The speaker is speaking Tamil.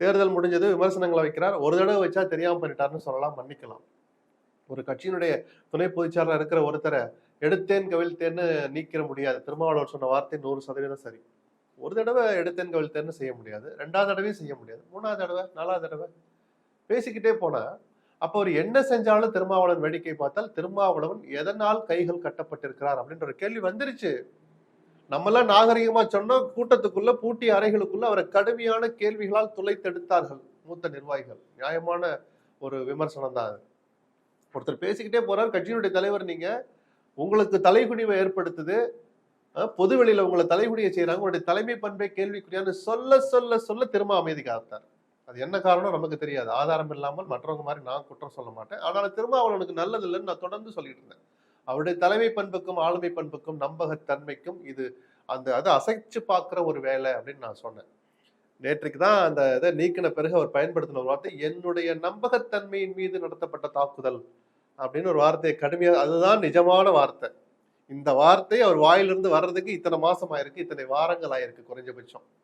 தேர்தல் முடிஞ்சது விமர்சனங்களை வைக்கிறார். ஒரு தடவை வச்சா தெரியாமல் பண்ணிட்டாருன்னு சொல்லலாம் மன்னிக்கலாம். ஒரு கட்சியினுடைய துணை பொதுச்சாரில் இருக்கிற ஒருத்தரை எடுத்தேன் கவிழ்த்தேன்னு நீக்கிற முடியாது. திருமாவளவர் சொன்ன வார்த்தை நூறு சதவீதம் சரி. ஒரு தடவை எடுத்தேன் கவிழ்த்தேன்னு செய்ய முடியாது. ரெண்டாவது தடவையும் செய்ய முடியாது. மூணாவது தடவை நாலாவது தடவை. பேசிக்கிட்டே போனா அப்போ அவர் என்ன செஞ்சாலும் திருமாவளவன் வேடிக்கை பார்த்தால் திருமாவளவன் எதனால் கைகள் கட்டப்பட்டிருக்கிறார் அப்படின்ற ஒரு கேள்வி வந்துருச்சு. நம்மளாம் நாகரிகமா சொன்னோம் கூட்டத்துக்குள்ள பூட்டி அறைகளுக்குள்ள அவரை கடுமையான கேள்விகளால் துளைத்தெடுத்தார்கள் மூத்த நிர்வாகிகள். நியாயமான ஒரு விமர்சனம் தான் அது. ஒருத்தர் பேசிக்கிட்டே போறார் கட்சியினுடைய தலைவர் நீங்க உங்களுக்கு தலைகுனிவை ஏற்படுத்துது அஹ், பொது வெளியில உங்களை தலைகுனியை செய்யறாங்க உங்களுடைய தலைமை பண்பை கேள்விக்குரியான்னு சொல்ல சொல்ல சொல்ல திரும்ப அமைதி காத்தார் அது என்ன காரணம் நமக்கு தெரியாது. ஆதாரம் இல்லாமல் மற்றவங்க மாதிரி நான் குற்றம் சொல்ல மாட்டேன். ஆனால் திரும்ப அவனுக்கு நல்லது இல்லைன்னு நான் தொடர்ந்து சொல்லிட்டு இருந்தேன். அவருடைய தலைமை பண்புக்கும் ஆளுமை பண்புக்கும் நம்பகத்தன்மைக்கும் இது அந்த அதை அசைச்சு பார்க்குற ஒரு வேலை அப்படின்னு நான் சொன்னேன். நேற்றுக்கு தான் அந்த இதை நீக்கின பிறகு அவர் பயன்படுத்தின ஒரு வார்த்தை என்னுடைய நம்பகத்தன்மையின் மீது நடத்தப்பட்ட தாக்குதல் அப்படின்னு ஒரு வார்த்தையை கடுமையாக அதுதான் நிஜமான வார்த்தை. இந்த வார்த்தை அவர் வாயிலிருந்து வர்றதுக்கு இத்தனை மாசம் ஆயிருக்கு இத்தனை வாரங்கள் ஆயிருக்கு குறைஞ்சபட்சம்.